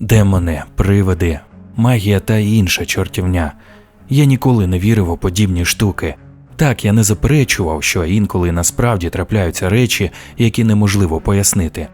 Демони, привиди, магія та інша чортівня. Я ніколи не вірив у подібні штуки. Так, я не заперечував, що інколи насправді трапляються речі, які неможливо пояснити.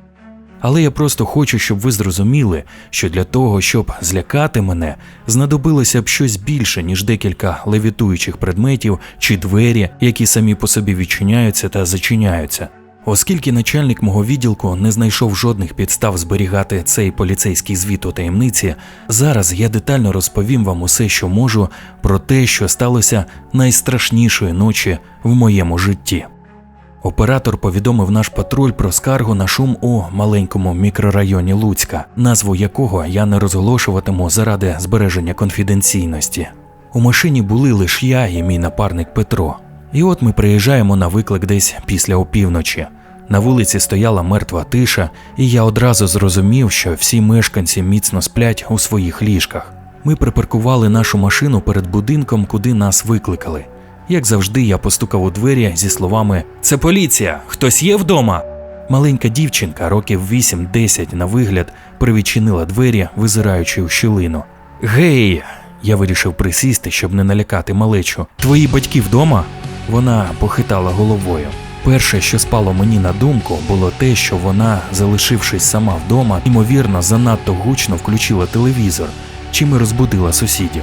Але я просто хочу, щоб ви зрозуміли, що для того, щоб злякати мене, знадобилося б щось більше, ніж декілька левітуючих предметів чи двері, які самі по собі відчиняються та зачиняються. Оскільки начальник мого відділку не знайшов жодних підстав зберігати цей поліцейський звіт у таємниці, зараз я детально розповім вам усе, що можу, про те, що сталося найстрашнішої ночі в моєму житті. Оператор повідомив наш патруль про скаргу на шум у маленькому мікрорайоні Луцька, назву якого я не розголошуватиму заради збереження конфіденційності. У машині були лише я і мій напарник Петро. І от ми приїжджаємо на виклик десь після опівночі. На вулиці стояла мертва тиша, і я одразу зрозумів, що всі мешканці міцно сплять у своїх ліжках. Ми припаркували нашу машину перед будинком, куди нас викликали. Як завжди, я постукав у двері зі словами Це поліція! Хтось є вдома? Маленька дівчинка, років 8-10 на вигляд, привідчинила двері, визираючи у щілину. Гей! Я вирішив присісти, щоб не налякати малечу. Твої батьки вдома? Вона похитала головою. Перше, що спало мені на думку, було те, що вона, залишившись сама вдома, ймовірно, занадто гучно включила телевізор, чим і розбудила сусідів.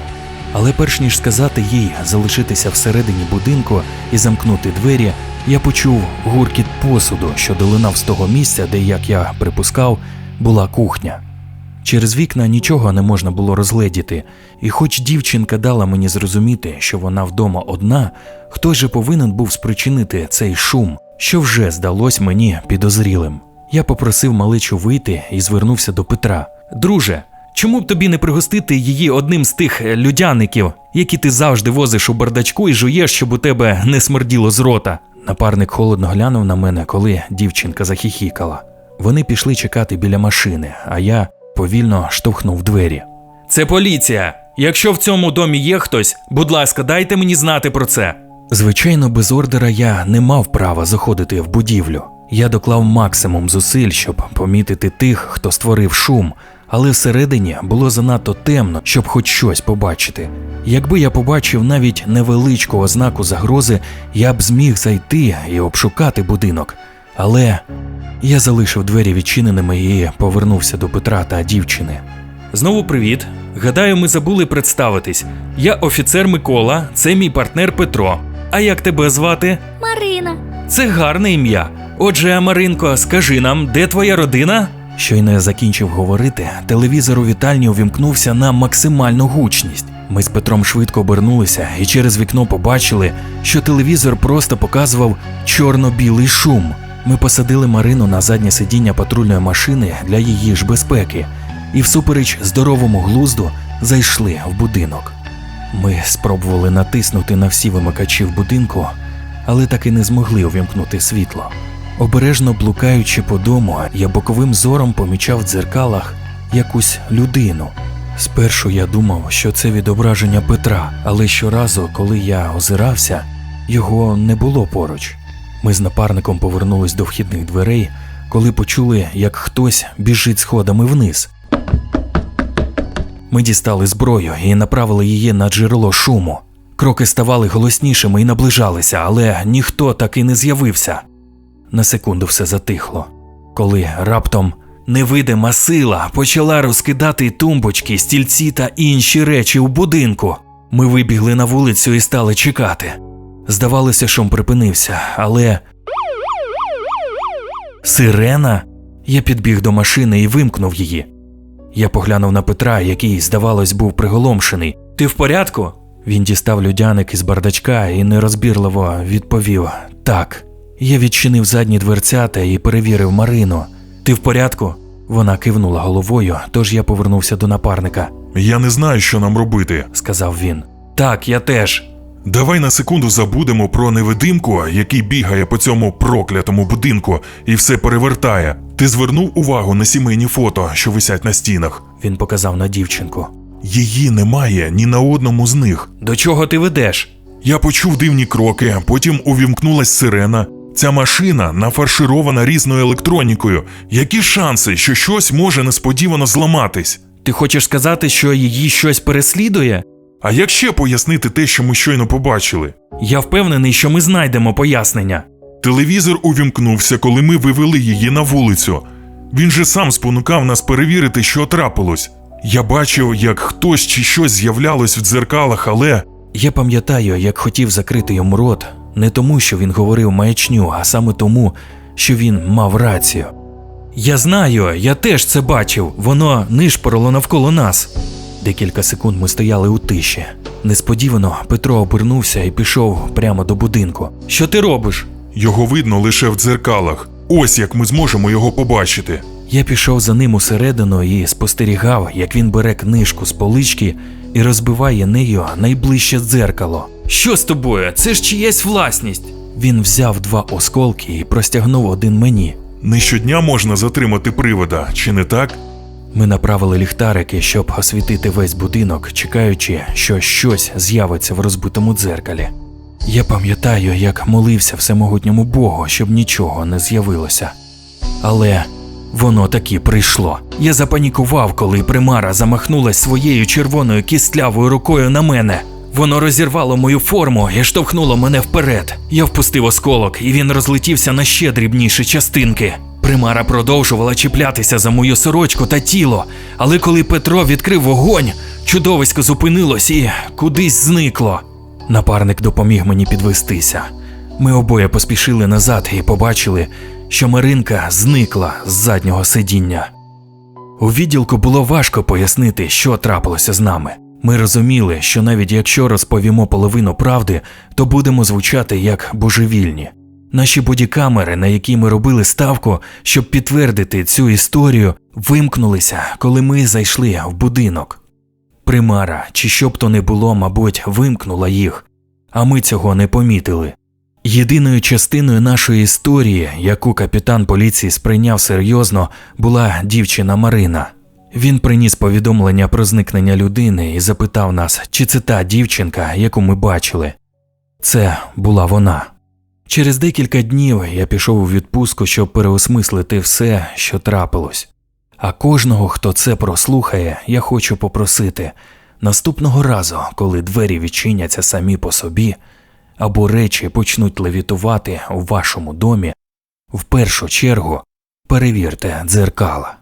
Але перш ніж сказати їй залишитися всередині будинку і замкнути двері, я почув гуркіт посуду, що долинав з того місця, де, як я припускав, була кухня. Через вікна нічого не можна було розгледіти, і хоч дівчинка дала мені зрозуміти, що вона вдома одна, хтось же повинен був спричинити цей шум, що вже здалось мені підозрілим. Я попросив малечу вийти і звернувся до Петра. Друже, чому б тобі не пригостити її одним з тих е, людяників, які ти завжди возиш у бардачку і жуєш, щоб у тебе не смерділо з рота? Напарник холодно глянув на мене, коли дівчинка захихікала. Вони пішли чекати біля машини, а я повільно штовхнув двері. Це поліція. Якщо в цьому домі є хтось, будь ласка, дайте мені знати про це. Звичайно, без ордера я не мав права заходити в будівлю. Я доклав максимум зусиль, щоб помітити тих, хто створив шум, але всередині було занадто темно, щоб хоч щось побачити. Якби я побачив навіть невеличку ознаку загрози, я б зміг зайти і обшукати будинок. Але я залишив двері відчиненими і повернувся до Петра та дівчини. Знову привіт. Гадаю, ми забули представитись. Я офіцер Микола, це мій партнер Петро. А як тебе звати? Марина. Це гарне ім'я. Отже, Маринко, скажи нам, де твоя родина? Щойно я закінчив говорити, телевізор у вітальні увімкнувся на максимальну гучність. Ми з Петром швидко обернулися і через вікно побачили, що телевізор просто показував чорно-білий шум. Ми посадили Марину на заднє сидіння патрульної машини для її ж безпеки, і всупереч здоровому глузду зайшли в будинок. Ми спробували натиснути на всі вимикачі в будинку, але так і не змогли увімкнути світло. Обережно блукаючи по дому, я боковим зором помічав в дзеркалах якусь людину. Спершу я думав, що це відображення Петра, але щоразу, коли я озирався, його не було поруч. Ми з напарником повернулись до вхідних дверей, коли почули, як хтось біжить сходами вниз. Ми дістали зброю і направили її на джерело шуму. Кроки ставали голоснішими і наближалися, але ніхто так і не з'явився. На секунду все затихло, коли раптом невидима сила почала розкидати тумбочки, стільці та інші речі у будинку. Ми вибігли на вулицю і стали чекати. Здавалося, шум припинився, але. Сирена? Я підбіг до машини і вимкнув її. Я поглянув на Петра, який, здавалось, був приголомшений. Ти в порядку? Він дістав людяник із бардачка і нерозбірливо відповів так. Я відчинив задні дверцята і перевірив Марину. Ти в порядку? Вона кивнула головою, тож я повернувся до напарника, Я не знаю, що нам робити. сказав він. Так, я теж. Давай на секунду забудемо про невидимку, який бігає по цьому проклятому будинку і все перевертає. Ти звернув увагу на сімейні фото, що висять на стінах. Він показав на дівчинку. Її немає ні на одному з них. До чого ти ведеш? Я почув дивні кроки, потім увімкнулась сирена. Ця машина нафарширована різною електронікою. Які шанси, що щось може несподівано зламатись? Ти хочеш сказати, що її щось переслідує? А як ще пояснити те, що ми щойно побачили? Я впевнений, що ми знайдемо пояснення. Телевізор увімкнувся, коли ми вивели її на вулицю. Він же сам спонукав нас перевірити, що трапилось. Я бачив, як хтось чи щось з'являлось в дзеркалах, але Я пам'ятаю, як хотів закрити йому рот, не тому, що він говорив маячню, а саме тому, що він мав рацію. Я знаю, я теж це бачив, воно нишпорило навколо нас. Декілька секунд ми стояли у тиші. Несподівано Петро обернувся і пішов прямо до будинку. Що ти робиш? його видно лише в дзеркалах. Ось як ми зможемо його побачити. Я пішов за ним усередину і спостерігав, як він бере книжку з полички і розбиває нею найближче дзеркало. Що з тобою? Це ж чиєсь власність. Він взяв два осколки і простягнув один мені. Не щодня можна затримати привода, чи не так? Ми направили ліхтарики, щоб освітити весь будинок, чекаючи, що щось з'явиться в розбитому дзеркалі. Я пам'ятаю, як молився всемогутньому Богу, щоб нічого не з'явилося. Але воно таки прийшло. Я запанікував, коли примара замахнулась своєю червоною кістлявою рукою на мене. Воно розірвало мою форму і штовхнуло мене вперед. Я впустив осколок, і він розлетівся на ще дрібніші частинки. Примара продовжувала чіплятися за мою сорочку та тіло, але коли Петро відкрив вогонь, чудовисько зупинилось і кудись зникло. Напарник допоміг мені підвестися. Ми обоє поспішили назад і побачили, що Маринка зникла з заднього сидіння. У відділку було важко пояснити, що трапилося з нами. Ми розуміли, що навіть якщо розповімо половину правди, то будемо звучати як божевільні. Наші бодікамери, на які ми робили ставку, щоб підтвердити цю історію, вимкнулися, коли ми зайшли в будинок. Примара, чи що б то не було, мабуть, вимкнула їх, а ми цього не помітили. Єдиною частиною нашої історії, яку капітан поліції сприйняв серйозно, була дівчина Марина. Він приніс повідомлення про зникнення людини і запитав нас, чи це та дівчинка, яку ми бачили. Це була вона. Через декілька днів я пішов у відпустку, щоб переосмислити все, що трапилось. А кожного, хто це прослухає, я хочу попросити наступного разу, коли двері відчиняться самі по собі, або речі почнуть левітувати у вашому домі, в першу чергу перевірте дзеркала.